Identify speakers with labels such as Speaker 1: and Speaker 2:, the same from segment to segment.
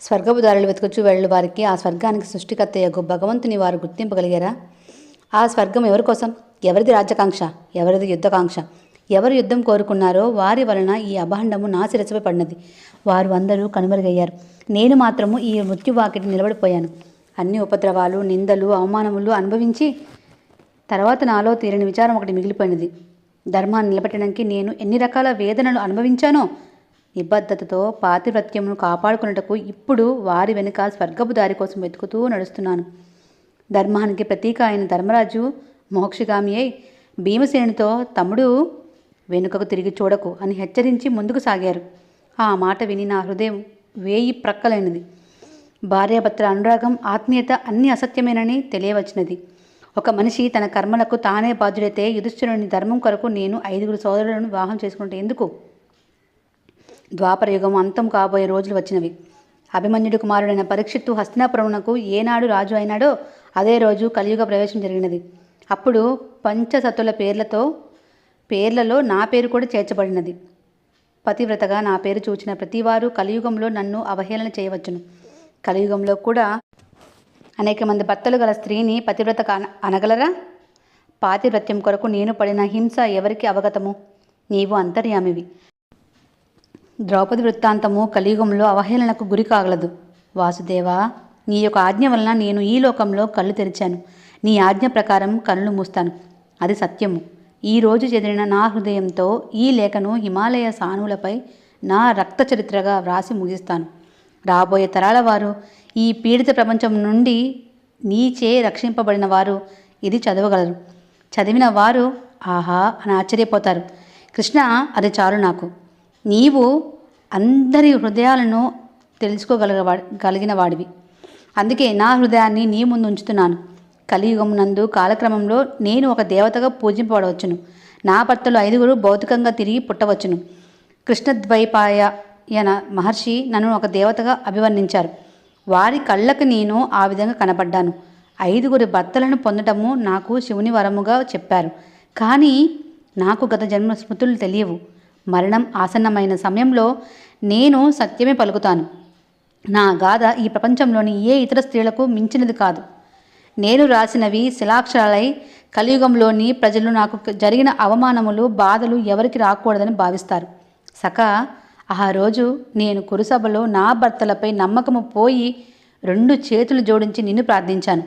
Speaker 1: స్వర్గపు దారులు వెతుకుచూ వెళ్ళు వారికి ఆ స్వర్గానికి సృష్టికర్త యొక్క భగవంతుని వారు గుర్తింపగలిగారా? ఆ స్వర్గం ఎవరి కోసం? ఎవరిది రాజ్యకాంక్ష? ఎవరిది యుద్ధకాంక్ష? ఎవరు యుద్ధం కోరుకున్నారో వారి వలన ఈ అభాండము నా పడినది. వారు అందరూ కనుమరుగయ్యారు. నేను మాత్రము ఈ మృత్యువాకిటి నిలబడిపోయాను. అన్ని ఉపద్రవాలు నిందలు అవమానములు అనుభవించి తర్వాత నాలో తీరని విచారం ఒకటి మిగిలిపోయినది. ధర్మాన్ని నిలబెట్టడానికి నేను ఎన్ని రకాల వేదనలు అనుభవించానో నిబద్ధతతో పాతివ్రత్యమును కాపాడుకున్నటకు ఇప్పుడు వారి వెనుక స్వర్గపు దారి కోసం వెతుకుతూ నడుస్తున్నాను. ధర్మానికి ప్రతీక అయిన ధర్మరాజు మోక్షగామి అయి భీమసేనుతో తమ్ముడు వెనుకకు తిరిగి చూడకు అని హెచ్చరించి ముందుకు సాగారు. ఆ మాట విని నా హృదయం వేయి ప్రక్కలైనది. భార్యాభర్తల అనురాగం ఆత్మీయత అన్ని అసత్యమేనని తెలియవచ్చినది. ఒక మనిషి తన కర్మలకు తానే బాధ్యుడైతే యుధిష్ఠిరుని ధర్మం కొరకు నేను ఐదుగురు సోదరులను వివాహం చేసుకుంటే ఎందుకు? ద్వాపరయుగం అంతం కాబోయే రోజులు వచ్చినవి. అభిమన్యుడి కుమారుడైన పరీక్షిత్తు హస్తినాపురమునకు ఏనాడు రాజు అయినాడో అదే రోజు కలియుగ ప్రవేశం జరిగినది. అప్పుడు పంచసతుల పేర్లతో పేర్లలో నా పేరు కూడా చేర్చబడినది. పతివ్రతగా నా పేరు చూచిన ప్రతివారు కలియుగంలో నన్ను అవహేళన చేయవచ్చును. కలియుగంలో కూడా అనేక మంది భర్తలు గల స్త్రీని పతివ్రత అనగలరా? పాతివ్రత్యం కొరకు నేను పడిన హింస ఎవరికి అవగతము? నీవు అంతర్యామివి. ద్రౌపది వృత్తాంతము కలియుగంలో అవహేళనకు గురి కాగలదు. వాసుదేవా నీ యొక్క ఆజ్ఞ వలన నేను ఈ లోకంలో కళ్ళు తెరిచాను. నీ ఆజ్ఞ ప్రకారం కళ్ళు మూస్తాను. అది సత్యము. ఈ రోజు చెదిరిన నా హృదయంతో ఈ లేఖను హిమాలయ సానువులపై నా రక్త చరిత్రగా వ్రాసి ముగిస్తాను. రాబోయే తరాల వారు ఈ పీడిత ప్రపంచం నుండి నీచే రక్షింపబడిన వారు ఇది చదవగలరు. చదివిన వారు ఆహా అని ఆశ్చర్యపోతారు. కృష్ణ అది చాలు నాకు. నీవు అందరి హృదయాలను తెలుసుకోగలగ కలిగిన వాడివి అందుకే నా హృదయాన్ని నీ ముందు ఉంచుతున్నాను. కలియుగం నందు కాలక్రమంలో నేను ఒక దేవతగా పూజింపబడవచ్చును. నా భర్తలు ఐదుగురు భౌతికంగా తిరిగి పుట్టవచ్చును. కృష్ణద్వైపాయన మహర్షి నన్ను ఒక దేవతగా అభివర్ణించారు. వారి కళ్ళకు నేను ఆ విధంగా కనపడ్డాను ఐదుగురి భర్తలను పొందటము నాకు శివుని వరముగా చెప్పారు. కానీ నాకు గత జన్మ స్మృతులు తెలియవు. మరణం ఆసన్నమైన సమయంలో నేను సత్యమే పలుకుతాను. నా గాథ ఈ ప్రపంచంలోని ఏ ఇతర స్త్రీలకు మించినది కాదు. నేను రాసినవి శిలాక్షరాలై కలియుగంలోని ప్రజలు నాకు జరిగిన అవమానములు బాధలు ఎవరికి రాకూడదని భావిస్తారు. సక ఆ రోజు నేను కురుసభలో నా భర్తలపై నమ్మకము పోయి రెండు చేతులు జోడించి నిన్ను ప్రార్థించాను.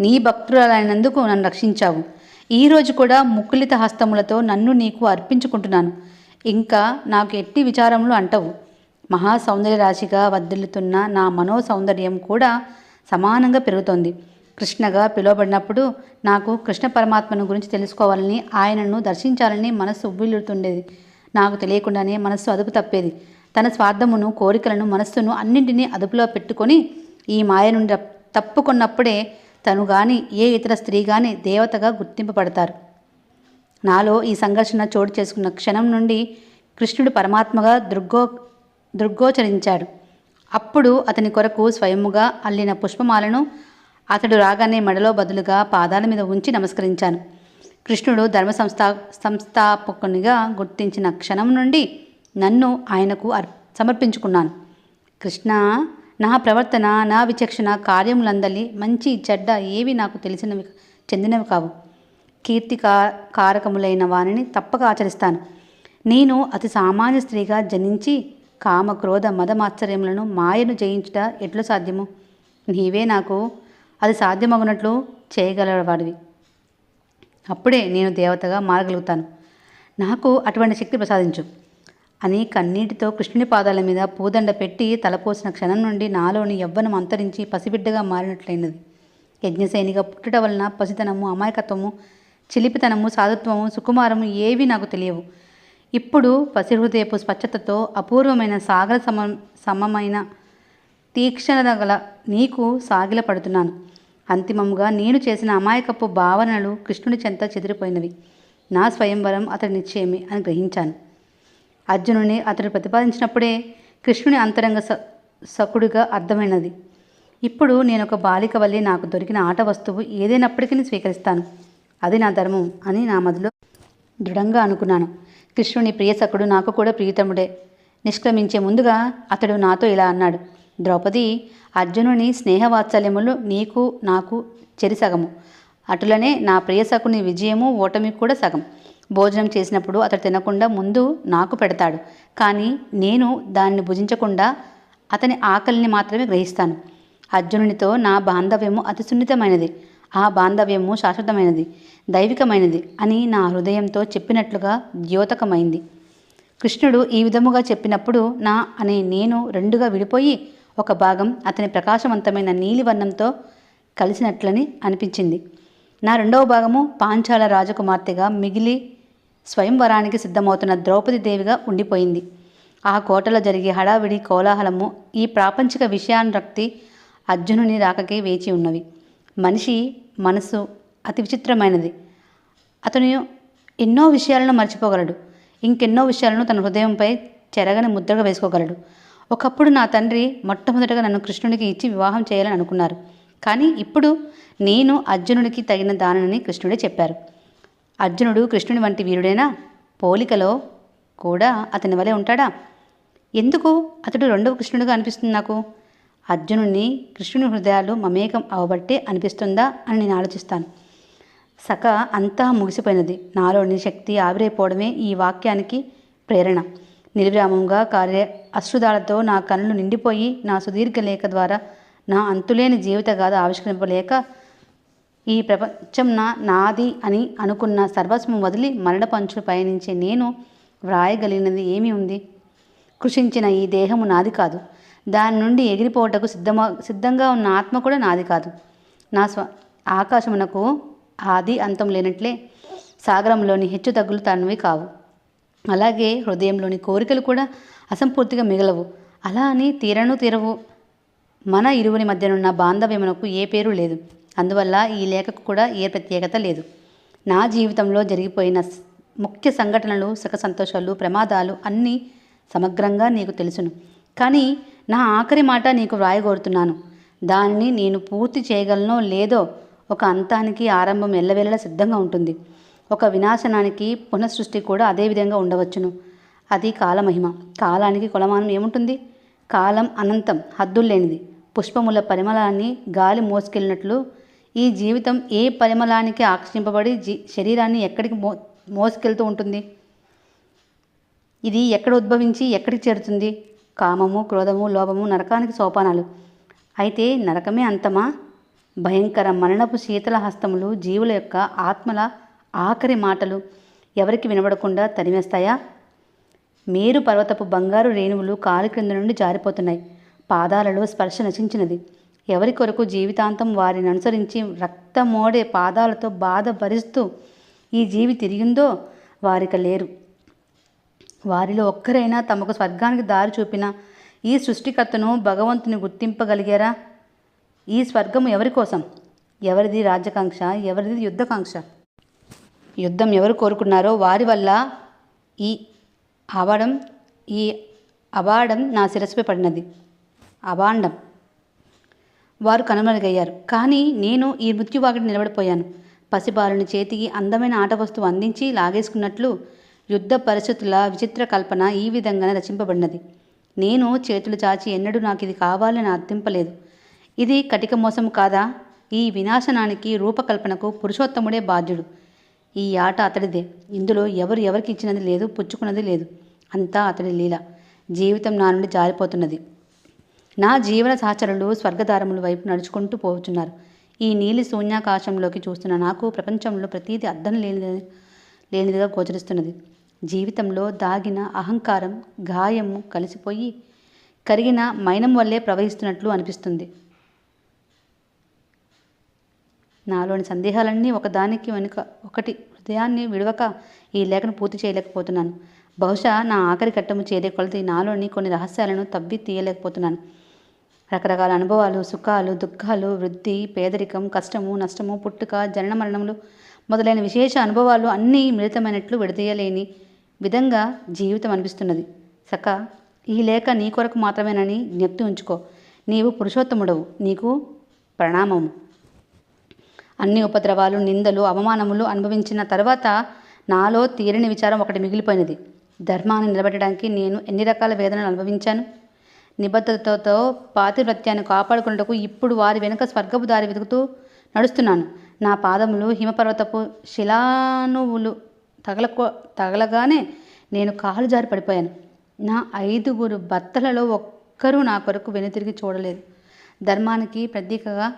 Speaker 1: నీ భక్తురాలైనందుకు నన్ను రక్షించావు. ఈరోజు కూడా ముక్కులిత హస్తములతో నన్ను నీకు అర్పించుకుంటున్నాను. ఇంకా నాకు ఎట్టి విచారములు అంటవు. మహా సౌందర్య రాశిగా వర్ధిల్లుతున్న నా మనో సౌందర్యం కూడా సమానంగా పెరుగుతోంది. కృష్ణగా పిలువబడినప్పుడు నాకు కృష్ణ పరమాత్మను గురించి తెలుసుకోవాలని ఆయనను దర్శించాలని మనస్సు ఉవ్విల్లుతుండేది నాకు తెలియకుండానే మనస్సు అదుపు తప్పేది. తన స్వార్థమును కోరికలను మనస్సును అన్నింటినీ అదుపులో పెట్టుకొని ఈ మాయ నుండి తప్పుకున్నప్పుడే తను గాని ఏ ఇతర స్త్రీ గాని దేవతగా గుర్తింపబడతారు. నాలో ఈ సంఘర్షణ చోటు చేసుకున్న క్షణం నుండి కృష్ణుడు పరమాత్మగా దృగ్గో దృగ్గోచరించాడు. అప్పుడు అతని కొరకు స్వయముగా అల్లిన పుష్పమాలను అతడు రాగానే మెడలో బదులుగా పాదాల మీద ఉంచి నమస్కరించాను. కృష్ణుడు ధర్మ సంస్థా సంస్థాపకునిగా గుర్తించిన క్షణం నుండి నన్ను ఆయనకు అర్ సమర్పించుకున్నాను. కృష్ణ నా ప్రవర్తన నా విచక్షణ కార్యములందలి మంచి చెడ్డ ఏవి నాకు తెలిసినవి చెందినవి కావు. కీర్తికా కారకములైన వారిని తప్పక ఆచరిస్తాను. నేను అతి సామాన్య స్త్రీగా జనించి కామ క్రోధ మదమాశ్చర్యములను మాయను జయించుట ఎట్లు సాధ్యము? నీవే నాకు అది సాధ్యమగునట్లు చేయగలవాడివి. అప్పుడే నేను దేవతగా మారగలుగుతాను. నాకు అటువంటి శక్తి ప్రసాదించు. అని కన్నీటితో కృష్ణుని పాదాల మీద పూదండ పెట్టి తలపోసిన క్షణం నుండి నాలోని యవ్వనం అంతరించి పసిబిడ్డగా మారినట్లయినది యజ్ఞశైనిగా పుట్టుట వలన పసితనము అమాయకత్వము చిలిపితనము సాధుత్వము సుకుమారము ఏవి నాకు తెలియవు. ఇప్పుడు పసిహృదయపు స్వచ్ఛతతో అపూర్వమైన సాగర సమ సమమైన తీక్షణత గల నీకు సాగిల పడుతున్నాను అంతిమముగా నేను చేసిన అమాయకపు భావనలు కృష్ణుని చెంత చెదిరిపోయినవి. నా స్వయంవరం అతడి నిశ్చయమే అని గ్రహించాను. అర్జునుని అతడు ప్రతిపాదించినప్పుడే కృష్ణుని అంతరంగ స సకుడిగా అర్థమైనది. ఇప్పుడు నేను ఒక బాలిక వల్లే నాకు దొరికిన ఆట వస్తువు ఏదైనప్పటికీ స్వీకరిస్తాను. అది నా ధర్మం అని నా మదిలో దృఢంగా అనుకున్నాను. కృష్ణుని ప్రియసకుడు నాకు కూడా ప్రియతముడే నిష్క్రమించే ముందుగా అతడు నాతో ఇలా అన్నాడు. ద్రౌపది అర్జునుని స్నేహవాత్సల్యములు నీకు నాకు చెరిసగము అటులనే నా ప్రియసకుని విజయము ఓటమి కూడా సగం. భోజనం చేసినప్పుడు అతడు తినకుండా ముందు నాకు పెడతాడు. కానీ నేను దాన్ని భుజించకుండా అతని ఆకలిని మాత్రమే గ్రహిస్తాను. అర్జునునితో నా బాంధవ్యము అతి సున్నితమైనది. ఆ బాంధవ్యము శాశ్వతమైనది దైవికమైనది అని నా హృదయంతో చెప్పినట్లుగా ద్యోతకమైంది. కృష్ణుడు ఈ విధముగా చెప్పినప్పుడు నా అనే నేను రెండుగా విడిపోయి ఒక భాగం అతని ప్రకాశవంతమైన నీలివర్ణంతో కలిసినట్లని అనిపించింది. నా రెండవ భాగము పాంచాల రాజకుమార్తెగా మిగిలి స్వయంవరానికి సిద్ధమవుతున్న ద్రౌపది దేవిగా ఉండిపోయింది. ఆ కోటలో జరిగే హడావిడి కోలాహలము ఈ ప్రాపంచిక విషయానురక్తి అర్జునుని రాకకే వేచి ఉన్నవి. మనిషి మనసు అతి విచిత్రమైనది. అతను ఎన్నో విషయాలను మర్చిపోగలడు. ఇంకెన్నో విషయాలను తన హృదయంపై చెరగని ముద్రగా వేసుకోగలడు. ఒకప్పుడు నా తండ్రి మొట్టమొదటగా నన్ను కృష్ణుడికి ఇచ్చి వివాహం చేయాలని అనుకున్నారు. కానీ ఇప్పుడు నేను అర్జునుడికి తగిన దానని కృష్ణుడే చెప్పారు. అర్జునుడు కృష్ణుని వంటి వీరుడేనా? పోలికలో కూడా అతని వలె ఉంటాడా? ఎందుకు అతడు రెండవ కృష్ణుడిగా అనిపిస్తుంది నాకు? అర్జునుడిని కృష్ణుని హృదయాలు మమేకం అవబట్టే అనిపిస్తుందా అని నేను ఆలోచిస్తాను. సక అంతా ముగిసిపోయినది. నాలోని శక్తి ఆవిరైపోవడమే ఈ వాక్యానికి ప్రేరణ. నిర్విరామంగా కార్య అశ్రుదాలతో నా కళ్ళు నిండిపోయి నా సుదీర్ఘ లేఖ ద్వారా నా అంతులేని జీవిత గాథ ఆవిష్కరింపలేక ఈ ప్రపంచం నా నాది అని అనుకున్న సర్వస్వం వదిలి మరణ పంచులు పయనించే నేను వ్రాయగలిగినది ఏమి ఉంది? కృషించిన ఈ దేహము నాది కాదు. దాని నుండి ఎగిరిపోవటకు సిద్ధమా సిద్ధంగా ఉన్న ఆత్మ కూడా నాది కాదు. నా స్వ ఆకాశమునకు ఆది అంతం లేనట్లే సాగరంలోని హెచ్చు తగ్గులు తనవి కావు. అలాగే హృదయంలోని కోరికలు కూడా అసంపూర్తిగా మిగలవు. అలా అని తీరను తీరవు. మన ఇరువుని మధ్యనున్న బాంధవ్యమునకు ఏ పేరు లేదు. అందువల్ల ఈ లేఖకు కూడా ఏ ప్రత్యేకత లేదు. నా జీవితంలో జరిగిపోయిన ముఖ్య సంఘటనలు సుఖ సంతోషాలు ప్రమాదాలు అన్నీ సమగ్రంగా నీకు తెలుసును. కానీ నా ఆఖరి మాట నీకు వ్రాయగోరుతున్నాను. దానిని నేను పూర్తి చేయగలనో లేదో ఒక అంతానికి ఆరంభం ఎల్లవేళలా సిద్ధంగా ఉంటుంది. ఒక వినాశనానికి పునఃసృష్టి కూడా అదే విధంగా ఉండవచ్చును. అది కాలమహిమ కాలానికి కొలమానం ఏముంటుంది? కాలం అనంతం హద్దుల్లేనిది పుష్పముల పరిమళాన్ని గాలి మోసుకెళ్ళినట్లు ఈ జీవితం ఏ పరిమళానికి ఆకర్షింపబడి జీ శరీరాన్ని ఎక్కడికి మో మోసుకెళ్తూ ఉంటుంది? ఇది ఎక్కడ ఉద్భవించి ఎక్కడికి చేరుతుంది? కామము క్రోధము లోభము నరకానికి సోపానాలు. అయితే నరకమే అంతమా? భయంకర మరణపు శీతల హస్తములు జీవుల యొక్క ఆత్మల ఆఖరి మాటలు ఎవరికి వినబడకుండా తరిమేస్తాయా? మేరు పర్వతపు బంగారు రేణువులు కాలి క్రింద నుండి జారిపోతున్నాయి. పాదాలలో స్పర్శ నశించినది. ఎవరి కొరకు జీవితాంతం వారిని అనుసరించి రక్తమోడే పాదాలతో బాధ భరిస్తూ ఈ జీవి తిరిగిందో వారిక లేరు. వారిలో ఒక్కరైనా తమకు స్వర్గానికి దారి చూపిన ఈ సృష్టికర్తను భగవంతుని గుర్తింపగలిగారా? ఈ స్వర్గము ఎవరి కోసం? ఎవరిది రాజ్యకాంక్ష? ఎవరిది యుద్ధకాంక్ష? యుద్ధం ఎవరు కోరుకున్నారో వారి వల్ల ఈ అవడం ఈ అవాడం నా శిరస్సుపై పడినది. అవాండం. వారు కనుమరుగయ్యారు. కానీ నేను ఈ మృత్యువాగడి నిలబడిపోయాను. పసిబాలుని చేతికి అందమైన ఆట వస్తువు అందించి లాగేసుకున్నట్లు యుద్ధ పరిస్థితుల విచిత్ర కల్పన ఈ విధంగానే రచింపబడినది. నేను చేతులు చాచి ఎన్నడూ నాకు ఇది కావాలని అర్థింపలేదు. ఇది కటిక మోసం కాదా? ఈ వినాశనానికి రూపకల్పనకు పురుషోత్తముడే బాధ్యుడు. ఈ ఆట అతడిదే. ఇందులో ఎవరు ఎవరికి ఇచ్చినది లేదు పుచ్చుకున్నది లేదు. అంతా అతడి లీల. జీవితం నా నుండి జారిపోతున్నది. నా జీవన సహచరులు స్వర్గదారముల వైపు నడుచుకుంటూ పోతున్నారు. ఈ నీలి శూన్యాకాశంలోకి చూస్తున్న నాకు ప్రపంచంలో ప్రతీది అర్థం లేనిది లేనిదిగా గోచరిస్తున్నది. జీవితంలో దాగిన అహంకారం గాయము కలిసిపోయి కరిగిన మైనం వల్లే ప్రవహిస్తున్నట్లు అనిపిస్తుంది. నాలోని సందేహాలన్నీ ఒకదానికి వెనుక ఒకటి హృదయాన్ని విడవక ఈ లేఖను పూర్తి చేయలేకపోతున్నాను. బహుశా నా ఆఖరి ఘట్టము చేరే కొలది నాలోని కొన్ని రహస్యాలను తవ్వి తీయలేకపోతున్నాను. రకరకాల అనుభవాలు సుఖాలు దుఃఖాలు వృద్ధి పేదరికం కష్టము నష్టము పుట్టుక జనన మరణములు మొదలైన విశేష అనుభవాలు అన్నీ మిళితమైనట్లు విడదీయలేని విధంగా జీవితం అనిపిస్తున్నది. సక ఈ లేఖ నీ కొరకు మాత్రమేనని జ్ఞప్తి ఉంచుకో. నీవు పురుషోత్తముడవు నీకు ప్రణామము. అన్ని ఉపద్రవాలు నిందలు అవమానములు అనుభవించిన తర్వాత నాలో తీరని విచారం ఒకటి మిగిలిపోయినది. ధర్మాన్ని నిలబెట్టడానికి నేను ఎన్ని రకాల వేదనలు అనుభవించాను? నిబద్ధతతో పాతివ్రత్యాన్ని కాపాడుకున్నటకు ఇప్పుడు వారి వెనుక స్వర్గపు దారి వెతుకుతూ నడుస్తున్నాను. నా పాదములు హిమపర్వతపు శిలానువులు తగలకో తగలగానే నేను కాలు జారి పడిపోయాను. నా ఐదుగురు భర్తలలో ఒక్కరూ నా కొరకు వెనుతిరిగి చూడలేదు. ధర్మానికి ప్రతీకగా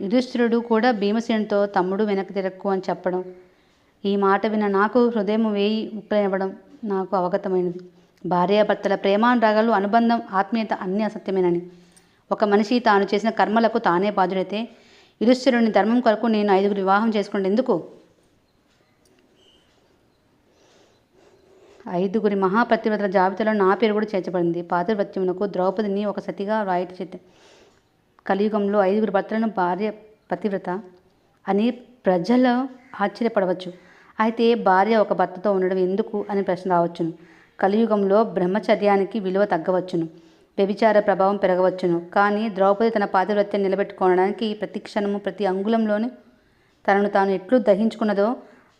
Speaker 1: యుధిష్ఠిరుడు కూడా భీమసేనుతో తమ్ముడు వెనక్కి తిరక్కు అని చెప్పడం ఈ మాట విన్న నాకు హృదయం వేయి ఉక్కలనివ్వడం నాకు అవగతమైనది. భార్యాభర్తల ప్రేమానురాగాలు అనుబంధం ఆత్మీయత అన్నీ అసత్యమేనని. ఒక మనిషి తాను చేసిన కర్మలకు తానే బాధ్యుడైతే యుధిష్ఠిరుని ధర్మం కొరకు నేను ఐదుగురు వివాహం చేసుకున్నది ఐదుగురి మహాపతివ్రతల జాబితాలో నా పేరు కూడా చేర్చబడింది. పాతివ్రత్యమునకు ద్రౌపదిని ఒక సతిగా రాయట చేత. కలియుగంలో ఐదుగురు భర్తలను భార్య పతివ్రత అని ప్రజలు ఆశ్చర్యపడవచ్చు. అయితే భార్య ఒక భర్తతో ఉండడం ఎందుకు అని ప్రశ్న రావచ్చును. కలియుగంలో బ్రహ్మచర్యానికి విలువ తగ్గవచ్చును. వ్యభిచార ప్రభావం పెరగవచ్చును. కానీ ద్రౌపది తన పాతివ్రత్యం నిలబెట్టుకోవడానికి ప్రతి క్షణము ప్రతి అంగుళంలోనూ తనను తాను ఎట్లు దహించుకున్నదో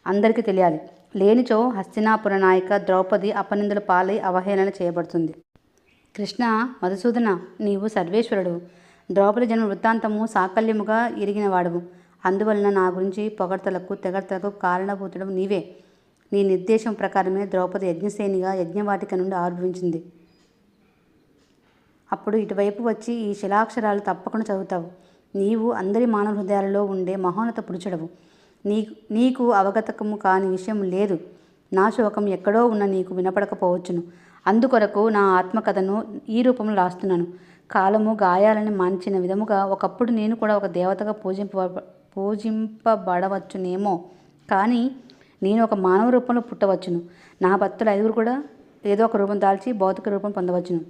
Speaker 1: అందరికీ తెలియాలి. లేనిచో హస్తినాపుర నాయక ద్రౌపది అపనిందుల పాలై అవహేళన చేయబడుతుంది. కృష్ణ మధుసూదన నీవు సర్వేశ్వరుడు. ద్రౌపది జన్మ వృత్తాంతము సాకల్యముగా ఇరిగినవాడవు. అందువలన నా గురించి పొగడ్తలకు తెగడ్తలకు కారణభూతుడు నీవే. నీ నిర్దేశం ప్రకారమే ద్రౌపది యజ్ఞసేనిగా యజ్ఞవాటిక నుండి ఆవిర్భవించింది. అప్పుడు ఇటువైపు వచ్చి ఈ శిలాక్షరాలు తప్పకుండా చదువుతావు. నీవు అందరి మానవ హృదయాలలో ఉండే మహోన్నత పురుషుడవు. నీ నీకు అవగతకము కాని విషయం లేదు. నా శోకం ఎక్కడో ఉన్న నీకు వినపడకపోవచ్చును. అందుకొరకు నా ఆత్మకథను ఈ రూపంలో రాస్తున్నాను. కాలము గాయాలని మాంచిన విధముగా ఒకప్పుడు నేను కూడా ఒక దేవతగా పూజింప పూజింపబడవచ్చునేమో. కానీ నేను ఒక మానవ రూపంలో పుట్టవచ్చును. నా భక్తులు ఐదుగురు కూడా ఏదో ఒక రూపం దాల్చి భౌతిక రూపం పొందవచ్చును.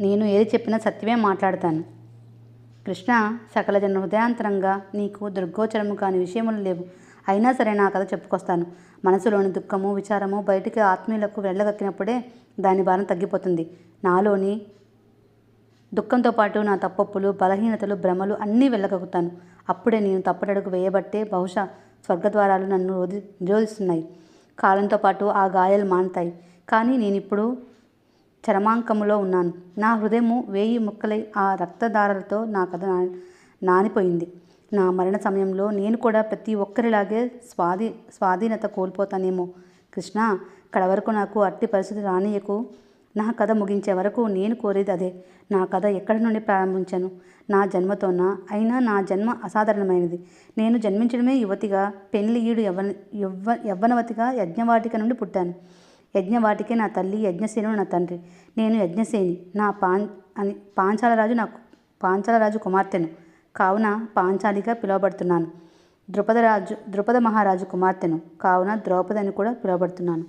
Speaker 1: నేను ఏది చెప్పినా సత్యమే మాట్లాడతాను. కృష్ణ సకల జన హృదయాంతరంగా నీకు దుర్గోచరము కాని విషయములు లేవు. అయినా సరే నా కథ చెప్పుకొస్తాను. మనసులోని దుఃఖము విచారము బయటికి ఆత్మీయులకు వెళ్ళగక్కినప్పుడే దాని భారం తగ్గిపోతుంది. నాలోని దుఃఖంతో పాటు నా తప్పొప్పులు బలహీనతలు భ్రమలు అన్నీ వెళ్ళగక్కుతాను. అప్పుడే నేను తప్పటడుగు వేయబట్టే బహుశా స్వర్గద్వారాలు నన్ను రోధి నిరోధిస్తున్నాయి. కాలంతో పాటు ఆ గాయాలు మానుతాయి. కానీ నేను చరమాంకములో ఉన్నాను. నా హృదయము వేయి ముక్కలై ఆ రక్తధారలతో నా కథ నా- నానిపోయింది. నా మరణ సమయంలో నేను కూడా ప్రతి ఒక్కరిలాగే స్వాధీ స్వాధీనత కోల్పోతానేమో. కృష్ణ ఇక్కడ వరకు నాకు అట్టి పరిస్థితి రానియకు నా కథ ముగించే వరకు నేను కోరేది అదే. నా కథ ఎక్కడి నుండి ప్రారంభించాను? నా జన్మతోనా? అయినా నా జన్మ అసాధారణమైనది. నేను జన్మించడమే యువతిగా పెళ్ళి ఈడు యవ్వన యవ్వ యవ్వనవతిగా యజ్ఞవాటిక నుండి పుట్టాను. యజ్ఞవాటికే నా తల్లి యజ్ఞసేనుడు నా తండ్రి. నేను యజ్ఞసేని. నా పాం అని పాంచాలరాజు నా పాంచాలరాజు కుమార్తెను. కావున పాంచాలిగా పిలువబడుతున్నాను. ద్రుపదరాజు ద్రుపద మహారాజు కుమార్తెను. కావున ద్రౌపది అని కూడా పిలువబడుతున్నాను.